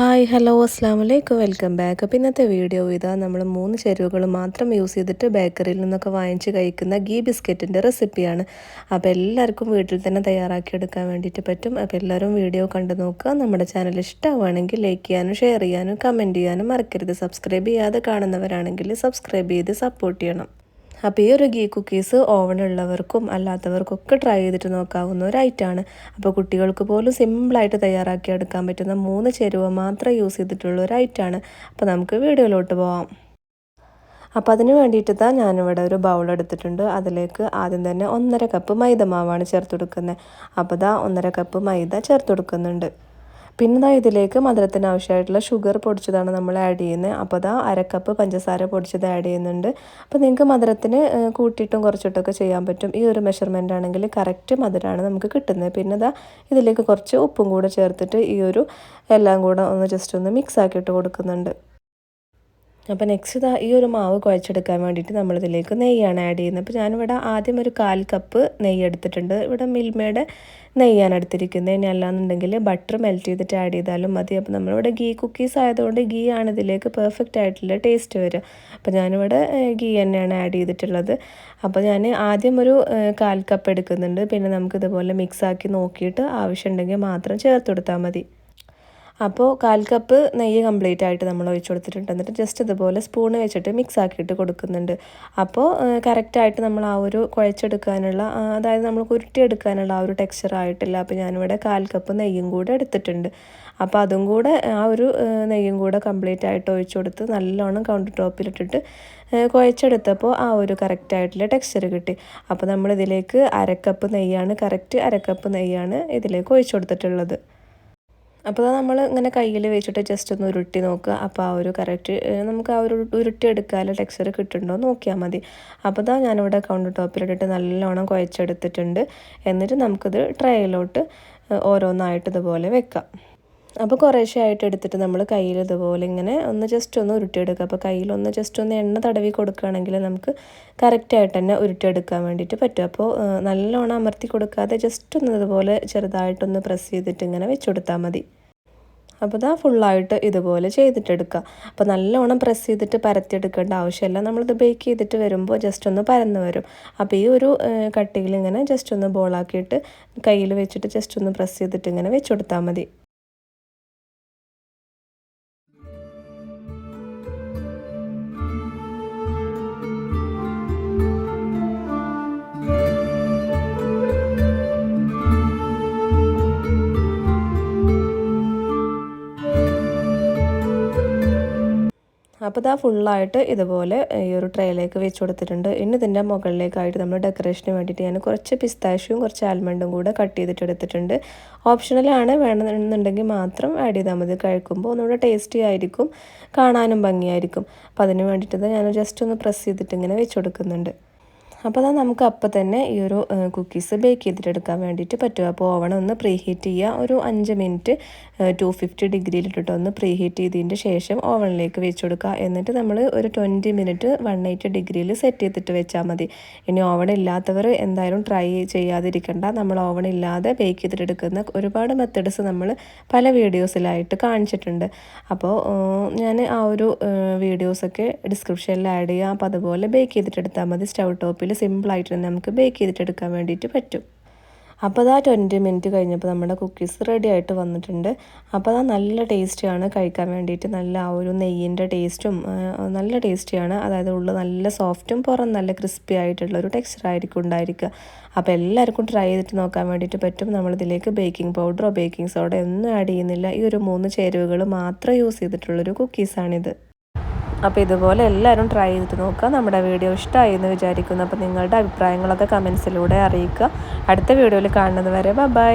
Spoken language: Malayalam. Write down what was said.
ഹായ് ഹലോ അസ്സാം വലൈക്കും വെൽക്കം ബാക്ക്. അപ്പോൾ ഇന്നത്തെ വീഡിയോ ഇതാ നമ്മൾ മൂന്ന് ചേരുവകൾ മാത്രം യൂസ് ചെയ്തിട്ട് ബേക്കറിയിൽ നിന്നൊക്കെ വാങ്ങിച്ച് കഴിക്കുന്ന ഗീ ബിസ്ക്കറ്റിന്റെ റെസിപ്പിയാണ്. അപ്പോൾ എല്ലാവർക്കും വീട്ടിൽ തന്നെ തയ്യാറാക്കിയെടുക്കാൻ വേണ്ടിയിട്ട് പറ്റും. അപ്പോൾ എല്ലാവരും വീഡിയോ കണ്ടു നോക്കുക. നമ്മുടെ ചാനൽ ഇഷ്ടമാണെങ്കിൽ ലൈക്ക് ചെയ്യാനും ഷെയർ ചെയ്യാനും കമന്റ് ചെയ്യാനും മറക്കരുത്. സബ്സ്ക്രൈബ് ചെയ്യാതെ കാണുന്നവരാണെങ്കിൽ സബ്സ്ക്രൈബ് ചെയ്ത് സപ്പോർട്ട് ചെയ്യണം. അപ്പോൾ ഈ ഒരു ഗീ കുക്കീസ് ഓവനുള്ളവർക്കും അല്ലാത്തവർക്കൊക്കെ ട്രൈ ചെയ്തിട്ട് നോക്കാവുന്ന ഒരു ഐറ്റമാണ്. അപ്പോൾ കുട്ടികൾക്ക് പോലും സിമ്പിളായിട്ട് തയ്യാറാക്കി എടുക്കാൻ പറ്റുന്ന മൂന്ന് ചേരുവ മാത്രം യൂസ് ചെയ്തിട്ടുള്ള ഒരു ഐറ്റമാണ്. അപ്പോൾ നമുക്ക് വീഡിയോയിലോട്ട് പോവാം. അപ്പോൾ അതിന് വേണ്ടിയിട്ട് തന്നെ ഞാനിവിടെ ഒരു ബൗൾ എടുത്തിട്ടുണ്ട്. അതിലേക്ക് ആദ്യം തന്നെ ഒന്നര കപ്പ് മൈദ മാവാണ് ചേർത്ത് കൊടുക്കുന്നത്. അപ്പോൾ ഇതാ ഒന്നര കപ്പ് മൈദ ചേർത്ത് കൊടുക്കുന്നുണ്ട്. പിന്നെ ഇതിലേക്ക് മധുരത്തിന് ആവശ്യമായിട്ടുള്ള ഷുഗർ പൊടിച്ചതാണ് നമ്മൾ ആഡ് ചെയ്യുന്നത്. അപ്പോൾ അതാ അരക്കപ്പ് പഞ്ചസാര പൊടിച്ചത് ആഡ് ചെയ്യുന്നുണ്ട്. അപ്പോൾ നിങ്ങൾക്ക് മധുരത്തിന് കൂട്ടിയിട്ടും കുറച്ചിട്ടൊക്കെ ചെയ്യാൻ പറ്റും. ഈ ഒരു മെഷർമെന്റ് ആണെങ്കിൽ കറക്റ്റ് മധുരമാണ് നമുക്ക് കിട്ടുന്നത്. പിന്നെ ഇതാ ഇതിലേക്ക് കുറച്ച് ഉപ്പും കൂടെ ചേർത്തിട്ട് ഈ ഒരു എല്ലാം കൂടെ ഒന്ന് ജസ്റ്റ് ഒന്ന് മിക്സ് ആക്കിയിട്ട് കൊടുക്കുന്നുണ്ട്. അപ്പോൾ നെക്സ്റ്റ് ഇതാ ഈ ഒരു മാവ് കുഴച്ചെടുക്കാൻ വേണ്ടിയിട്ട് നമ്മളിതിലേക്ക് നെയ്യാണ് ആഡ് ചെയ്യുന്നത്. അപ്പോൾ ഞാനിവിടെ ആദ്യം ഒരു കാൽ കപ്പ് നെയ്യ് എടുത്തിട്ടുണ്ട്. ഇവിടെ മിൽമയുടെ നെയ്യാണ് എടുത്തിരിക്കുന്നത്. ഇനി അല്ലാന്നുണ്ടെങ്കിൽ ബട്ടർ മെൽറ്റ് ചെയ്തിട്ട് ആഡ് ചെയ്താലും മതി. അപ്പോൾ നമ്മളിവിടെ ഗീ കുക്കീസ് ആയതുകൊണ്ട് ഗീ ആണ് ഇതിലേക്ക് പെർഫെക്റ്റ് ആയിട്ടുള്ള ടേസ്റ്റ് വരിക. അപ്പോൾ ഞാനിവിടെ ഗീ തന്നെയാണ് ആഡ് ചെയ്തിട്ടുള്ളത്. അപ്പോൾ ഞാൻ ആദ്യം ഒരു കാൽ കപ്പ് എടുക്കുന്നുണ്ട്. പിന്നെ നമുക്കിതുപോലെ മിക്സ് ആക്കി നോക്കിയിട്ട് ആവശ്യമുണ്ടെങ്കിൽ മാത്രം ചേർത്ത് കൊടുത്താൽ മതി. അപ്പോൾ കാൽ കപ്പ് നെയ്യ് കംപ്ലീറ്റ് ആയിട്ട് നമ്മൾ ഒഴിച്ച് കൊടുത്തിട്ടുണ്ട്. എന്നിട്ട് ജസ്റ്റ് ഇതുപോലെ സ്പൂൺ വെച്ചിട്ട് മിക്സ് ആക്കിയിട്ട് കൊടുക്കുന്നുണ്ട്. അപ്പോൾ കറക്റ്റായിട്ട് നമ്മൾ ആ ഒരു കുഴച്ചെടുക്കാനുള്ള അതായത് നമ്മൾ കുരുട്ടിയെടുക്കാനുള്ള ആ ഒരു ടെക്സ്ചർ ആയിട്ടില്ല. അപ്പോൾ ഞാനിവിടെ കാൽ കപ്പ് നെയ്യും കൂടെ എടുത്തിട്ടുണ്ട്. അപ്പോൾ അതും കൂടെ ആ ഒരു നെയ്യും കൂടെ കംപ്ലീറ്റ് ആയിട്ട് ഒഴിച്ചു കൊടുത്ത് നല്ലോണം കൗണ്ടർ ടോപ്പിലിട്ടിട്ട് കുഴച്ചെടുത്തപ്പോൾ ആ ഒരു കറക്റ്റ് ആയിട്ടുള്ള ടെക്സ്ചർ കിട്ടി. അപ്പോൾ നമ്മളിതിലേക്ക് അരക്കപ്പ് നെയ്യാണ് കറക്റ്റ് അരക്കപ്പ് നെയ്യാണ് ഇതിലേക്ക് ഒഴിച്ചു കൊടുത്തിട്ടുള്ളത്. അപ്പോൾ നമ്മൾ ഇങ്ങനെ കയ്യിൽ വെച്ചിട്ട് ജസ്റ്റ് ഒന്ന് ഉരുട്ടി നോക്കുക. അപ്പോൾ ആ ഒരു കറക്റ്റ് നമുക്ക് ആ ഒരു ഉരുട്ടി എടുക്കാനുള്ള ടെക്സ്ചർ കിട്ടുന്നുണ്ടോ നോക്കിയാൽ മതി. അപ്പോൾ ഇതാ ഞാനിവിടെ കൗണ്ടർ ടോപ്പിലിട്ടിട്ട് നല്ലോണം കുഴച്ചെടുത്തിട്ടുണ്ട്. എന്നിട്ട് നമുക്കിത് ട്രേയിലോട്ട് ഓരോന്നായിട്ട് ഇതുപോലെ വെക്കാം. അപ്പോൾ കുറേശ്ശെ ആയിട്ട് എടുത്തിട്ട് നമ്മൾ കയ്യിൽ ഇതുപോലെ ഇങ്ങനെ ഒന്ന് ജസ്റ്റ് ഒന്ന് ഉരുട്ടിയെടുക്കുക. അപ്പോൾ കയ്യിൽ ഒന്ന് ജസ്റ്റ് ഒന്ന് എണ്ണ തടവി കൊടുക്കുകയാണെങ്കിൽ നമുക്ക് കറക്റ്റായിട്ട് തന്നെ ഉരുട്ടിയെടുക്കാൻ വേണ്ടിയിട്ട് പറ്റും. അപ്പോൾ നല്ലോണം അമർത്തി കൊടുക്കാതെ ജസ്റ്റ് ഒന്ന് ഇതുപോലെ ചെറുതായിട്ടൊന്ന് പ്രസ് ചെയ്തിട്ട് ഇങ്ങനെ വെച്ച് കൊടുത്താൽ മതി. അപ്പോൾ ഇതാ ഫുള്ളായിട്ട് ഇതുപോലെ ചെയ്തിട്ടെടുക്കുക. അപ്പോൾ നല്ലോണം പ്രസ് ചെയ്തിട്ട് പരത്തിയെടുക്കേണ്ട ആവശ്യമില്ല. നമ്മളിത് ബേക്ക് ചെയ്തിട്ട് വരുമ്പോൾ ജസ്റ്റ് ഒന്ന് പരന്ന് വരും. അപ്പോൾ ഈ ഒരു കട്ടിയിൽ ഇങ്ങനെ ജസ്റ്റ് ഒന്ന് ബോളാക്കിയിട്ട് കയ്യിൽ വെച്ചിട്ട് ജസ്റ്റ് ഒന്ന് പ്രസ് ചെയ്തിട്ട് ഇങ്ങനെ വെച്ച് കൊടുത്താൽ മതി. അപ്പോൾ ഇതാ ഫുള്ളായിട്ട് ഇതുപോലെ ഈ ഒരു ട്രേയിലേക്ക് വെച്ച് കൊടുത്തിട്ടുണ്ട്. ഇനി ഇതിന്റെ മുകളിലേക്കായിട്ട് നമ്മൾ ഡെക്കറേഷന് വേണ്ടിയിട്ട് ഞാൻ കുറച്ച് പിസ്താഷ്യും കുറച്ച് ആൽമണ്ടും കൂടെ കട്ട് ചെയ്തിട്ട് എടുത്തിട്ടുണ്ട്. ഓപ്ഷണലാണ് വേണമെന്നുണ്ടെങ്കിൽ മാത്രം ആഡ് ചെയ്താൽ മതി. കഴിക്കുമ്പോൾ ഒന്നുകൂടെ ടേസ്റ്റി ആയിരിക്കും. കാണാനും ഭംഗിയായിരിക്കും. അപ്പോൾ അതിന് വേണ്ടിയിട്ട് ഞാൻ ജസ്റ്റ് ഒന്ന് പ്രസ് ചെയ്തിട്ട് ഇങ്ങനെ വെച്ച് കൊടുക്കുന്നുണ്ട്. അപ്പോൾ അതാ നമുക്ക് അപ്പം തന്നെ ഈ ഒരു കുക്കീസ് ബേക്ക് ചെയ്തിട്ടെടുക്കാൻ വേണ്ടിയിട്ട് പറ്റും. അപ്പോൾ ഓവൺ ഒന്ന് പ്രീ ഹീറ്റ് ചെയ്യുക ഒരു അഞ്ച് മിനിറ്റ് ടു ഫിഫ്റ്റി ഡിഗ്രിയിലിട്ടിട്ട് ഒന്ന് പ്രീ ഹീറ്റ് ചെയ്തതിന്റെ ശേഷം ഓവണിലേക്ക് വെച്ച് കൊടുക്കുക എന്നിട്ട് നമ്മൾ ഒരു ട്വന്റി മിനിറ്റ് വൺ എയ്റ്റി ഡിഗ്രിയിൽ സെറ്റ് ചെയ്തിട്ട് വെച്ചാൽ മതി. ഇനി ഓവൺ ഇല്ലാത്തവർ എന്തായാലും ട്രൈ ചെയ്യാതിരിക്കണ്ട. നമ്മൾ ഓവൺ ഇല്ലാതെ ബേക്ക് ചെയ്തിട്ടെടുക്കുന്ന ഒരുപാട് മെത്തേഡ്സ് നമ്മൾ പല വീഡിയോസിലായിട്ട് കാണിച്ചിട്ടുണ്ട്. അപ്പോൾ ഞാൻ ആ ഒരു വീഡിയോസൊക്കെ ഡിസ്ക്രിപ്ഷനിൽ ആഡ് ചെയ്യാം. അപ്പോൾ അതുപോലെ ബേക്ക് ചെയ്തിട്ടെടുത്താൽ മതി. സ്റ്റൗ ടോപ്പിൽ സിമ്പിളായിട്ട് തന്നെ നമുക്ക് ബേക്ക് ചെയ്തിട്ട് എടുക്കാൻ വേണ്ടിയിട്ട് പറ്റും. അപ്പോൾ അതാ ട്വന്റി മിനിറ്റ് കഴിഞ്ഞപ്പോൾ നമ്മുടെ കുക്കീസ് റെഡി ആയിട്ട് വന്നിട്ടുണ്ട്. അപ്പോൾ അതാ നല്ല ടേസ്റ്റിയാണ് കഴിക്കാൻ വേണ്ടിയിട്ട്. നല്ല ആ ഒരു നെയ്യിന്റെ ടേസ്റ്റും നല്ല ടേസ്റ്റിയാണ് അതായത് ഉള്ളു നല്ല സോഫ്റ്റും പുറം നല്ല ക്രിസ്പി ആയിട്ടുള്ള ഒരു ടെക്സ്ചർ ആയിരിക്കും ഉണ്ടായിരിക്കുക. അപ്പോൾ എല്ലാവർക്കും ട്രൈ ചെയ്തിട്ട് നോക്കാൻ വേണ്ടിയിട്ട് പറ്റും. നമ്മളിതിലേക്ക് ബേക്കിംഗ് പൗഡറോ ബേക്കിംഗ് സോഡോ ഒന്നും ആഡ് ചെയ്യുന്നില്ല. ഈ ഒരു മൂന്ന് ചേരുവകൾ മാത്രം യൂസ് ചെയ്തിട്ടുള്ളൊരു കുക്കീസാണിത് അപ്പോൾ ഇതുപോലെ എല്ലാവരും ട്രൈ ചെയ്തിട്ട് നോക്കുക. നമ്മുടെ വീഡിയോ ഇഷ്ടമായി എന്ന് വിചാരിക്കുന്നു. അപ്പോൾ നിങ്ങളുടെ അഭിപ്രായങ്ങളൊക്കെ കമൻസിലൂടെ അറിയിക്കുക. അടുത്ത വീഡിയോയിൽ കാണുന്നത് വരെ ബൈ